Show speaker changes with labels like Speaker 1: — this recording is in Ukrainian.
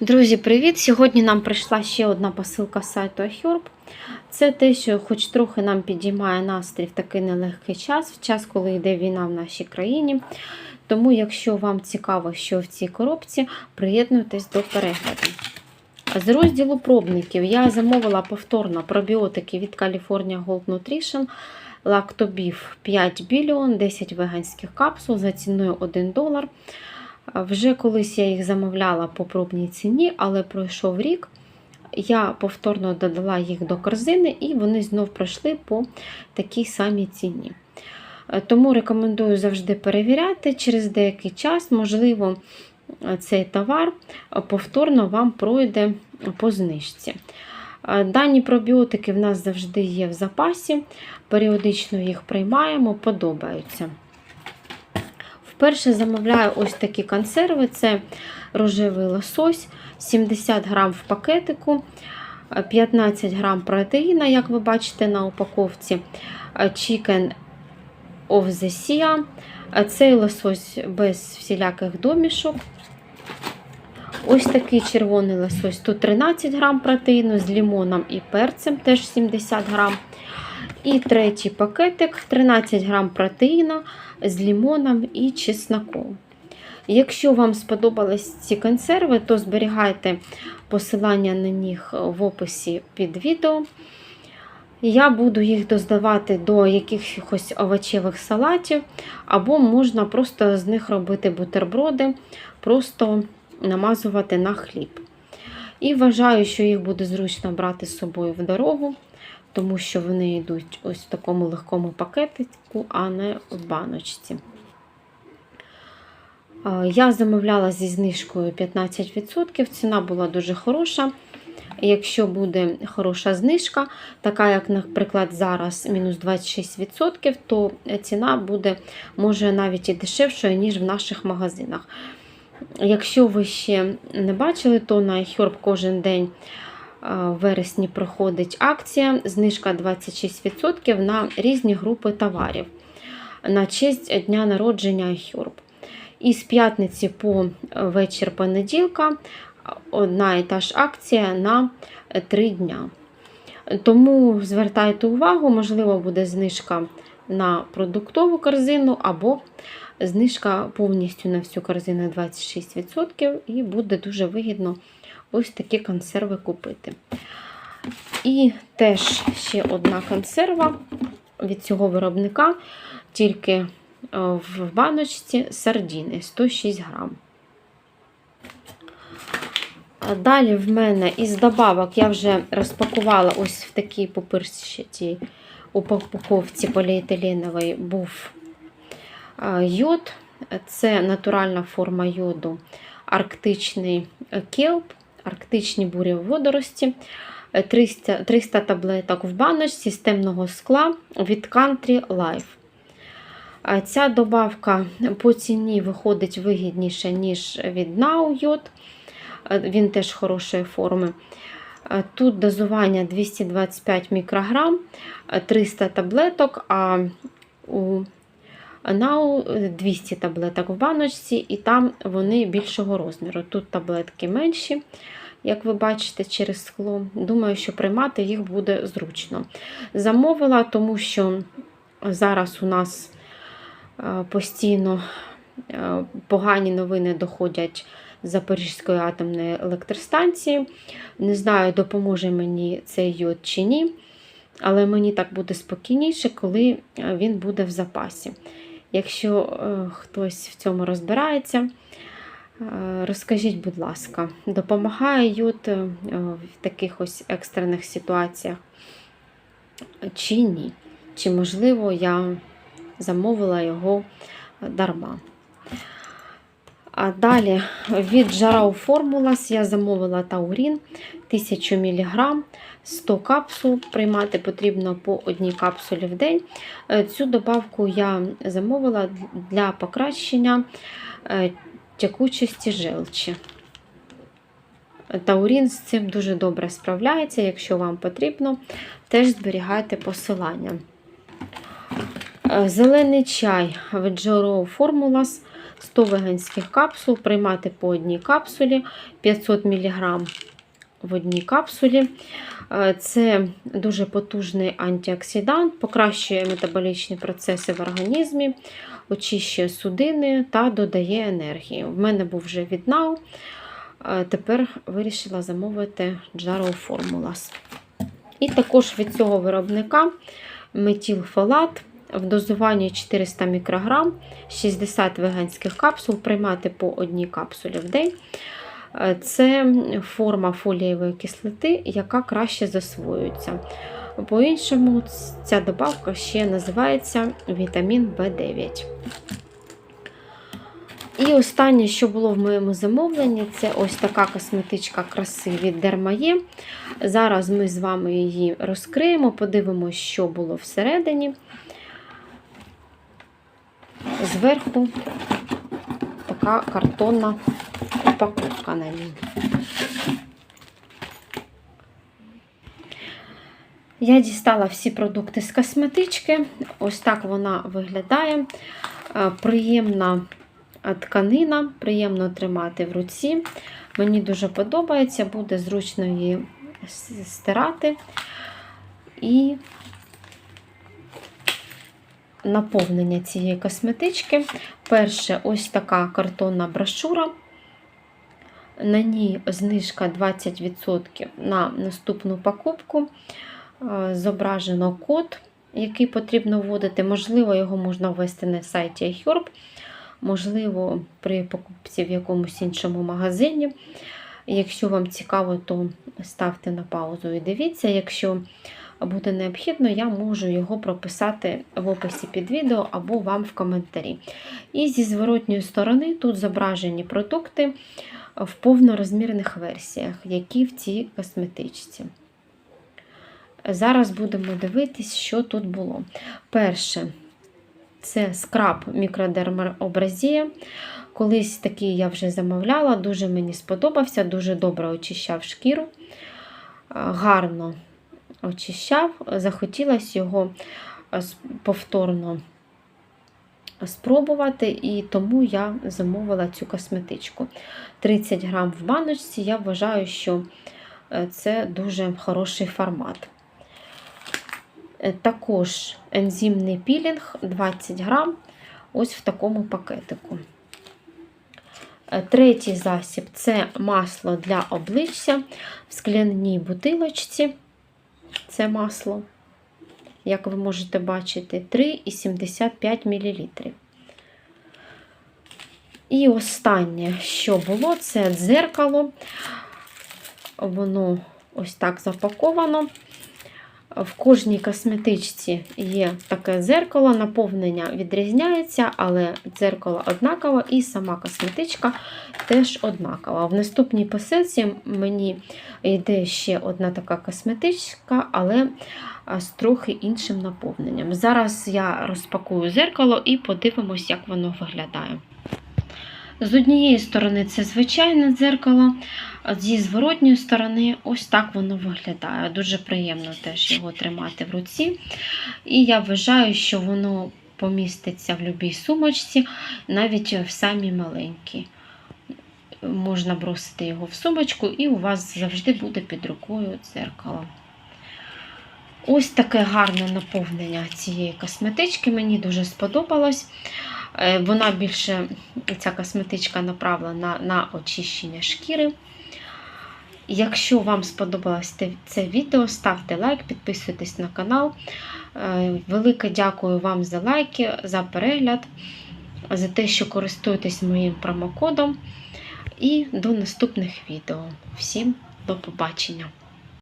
Speaker 1: Друзі, привіт! Сьогодні нам прийшла ще одна посилка з сайту iHerb. Це те, що хоч трохи нам підіймає настрій в такий нелегкий час, в час, коли йде війна в нашій країні. Тому, якщо вам цікаво, що в цій коробці, приєднуйтесь до перегляду. З розділу пробників я замовила повторно пробіотики від California Gold Nutrition. Лактобіф 5 біліон, 10 веганських капсул за ціною 1 долар. Вже колись я їх замовляла по пробній ціні, але пройшов рік. Я повторно додала їх до корзини, і вони знов пройшли по такій самій ціні. Тому рекомендую завжди перевіряти через деякий час, можливо, цей товар повторно вам пройде по знижці. Дані пробіотики в нас завжди є в запасі, періодично їх приймаємо, подобаються. Вперше замовляю ось такі консерви: це рожевий лосось, 70 грам в пакетику, 15 грам протеїна, як ви бачите на упаковці, Chicken of the Sea. Цей лосось без всіляких домішок. Ось такий червоний лосось. Тут 13 грам протеїну з лимоном і перцем, теж 70 грам. І третій пакетик 13 грам протеїну з лимоном і чесноком. Якщо вам сподобались ці консерви, то зберігайте посилання на них в описі під відео. Я буду їх доздавати до якихось овочевих салатів, або можна просто з них робити бутерброди, просто намазувати на хліб. І вважаю, що їх буде зручно брати з собою в дорогу, тому що вони йдуть ось в такому легкому пакетику, а не в баночці. Я замовляла зі знижкою 15%, ціна була дуже хороша. Якщо буде хороша знижка, така як, наприклад, зараз мінус 26%, то ціна буде може навіть і дешевшою, ніж в наших магазинах. Якщо ви ще не бачили, то на iHerb кожен день в вересні проходить акція, знижка 26% на різні групи товарів на честь дня народження iHerb. І з п'ятниці по вечір понеділка одна і та ж акція на 3 дня. Тому звертайте увагу, можливо, буде знижка на продуктову корзину, або знижка повністю на всю корзину 26%, і буде дуже вигідно ось такі консерви купити. І теж ще одна консерва від цього виробника, тільки в баночці сардіни 106 грам. Далі в мене із добавок я вже розпакувала ось в такій пупирчатій упаковці поліетиленової був йод. Це натуральна форма йоду, арктичний келп, арктичні бурі водорості, 300 300 таблеток в баночці з темного скла від Country Life. Ця добавка по ціні виходить вигідніше, ніж від Now. Він теж хорошої форми. Тут дозування 225 мікрограм, 300 таблеток, а у Нау 200 таблеток в баночці, і там вони більшого розміру. Тут таблетки менші, як ви бачите, через скло. Думаю, що приймати їх буде зручно. Замовила, тому що зараз у нас постійно погані новини доходять з Запорізької атомної електростанції. Не знаю, допоможе мені цей йод чи ні. Але мені так буде спокійніше, коли він буде в запасі. Якщо е, хтось в цьому розбирається, е, розкажіть, будь ласка, допомагає йод е, в таких ось екстрених ситуаціях чи ні? Чи, можливо, я замовила його дарма. А далі від Jarau Formulas я замовила таурін 1000 мг, 100 капсул. Приймати потрібно по одній капсулі в день. Цю добавку я замовила для покращення тякучості желчі. Таурін з цим дуже добре справляється, якщо вам потрібно, теж зберігайте посилання. Зелений чай від Jarau Formulas 100 веганських капсул, приймати по одній капсулі 500 мг в одній капсулі. Е, Це дуже потужний антиоксидант, покращує метаболічні процеси в організмі, очищує судини та додає енергії. В мене був вже віднал. Е, Тепер вирішила замовити Jaro Formulas. І також від цього виробника метілфолат в дозуванні 400 мікрограм, 60 веганських капсул, приймати по одній капсулі в день. Це форма фолієвої кислоти, яка краще засвоюється. По-іншому, ця добавка ще називається вітамін В9. І останнє, що було в моєму замовленні, це ось така косметичка краси від Dermaye. Зараз ми з вами її розкриємо, подивимося, що було всередині. Зверху така картонна упаковка на ній. Я дістала всі продукти з косметички. Ось так вона виглядає. Е, Приємна тканина, приємно тримати в руці. Мені дуже подобається, буде зручно її стирати. І наповнення цієї косметички. Перше, ось така картонна брошура. На ній знижка 20% на наступну покупку. Е, Зображено код, який потрібно вводити. Можливо, його можна ввести на сайті iHerb, можливо, при покупці в якомусь іншому магазині. Якщо вам цікаво, то ставте на паузу і дивіться. Якщо буде необхідно, я можу його прописати в описі під відео або вам в коментарі. І зі зворотньої сторони тут зображені продукти в повнорозмірних версіях, які в цій косметичці. Зараз будемо дивитись, що тут було. Перше, це скраб мікродермообразія. Колись такий я вже замовляла, дуже мені сподобався, дуже добре очищав шкіру, гарно очищав. Захотілося його повторно спробувати, і тому я замовила цю косметичку. 30 грам в баночці, я вважаю, що це дуже хороший формат. Е, Також ензимний пілінг 20 грам, ось в такому пакетику. Е, Третій засіб це масло для обличчя в скляній бутилочці. Це масло, як ви можете бачити, 3,75 мл. І останнє, що було, це дзеркало. Воно ось так запаковано. В кожній косметичці є таке дзеркало, наповнення відрізняється, але дзеркало однакове і сама косметичка теж однакова. В наступній посилці мені йде ще одна така косметичка, але з трохи іншим наповненням. Зараз я розпакую дзеркало і подивимось, як воно виглядає. З однієї сторони це звичайне дзеркало, зі зворотньої сторони ось так воно виглядає. Дуже приємно теж його тримати в руці. І я вважаю, що воно поміститься в будь-якій сумочці, навіть в самій маленькій. Можна бросити його в сумочку, і у вас завжди буде під рукою дзеркало. Ось таке гарне наповнення цієї косметички. Мені дуже сподобалось. Е, Вона більше, ця косметичка направлена на очищення шкіри. Якщо вам сподобалось це відео, ставте лайк, підписуйтесь на канал. Е, Велике дякую вам за лайки, за перегляд, за те, що користуєтесь моїм промокодом. І до наступних відео. Всім до побачення!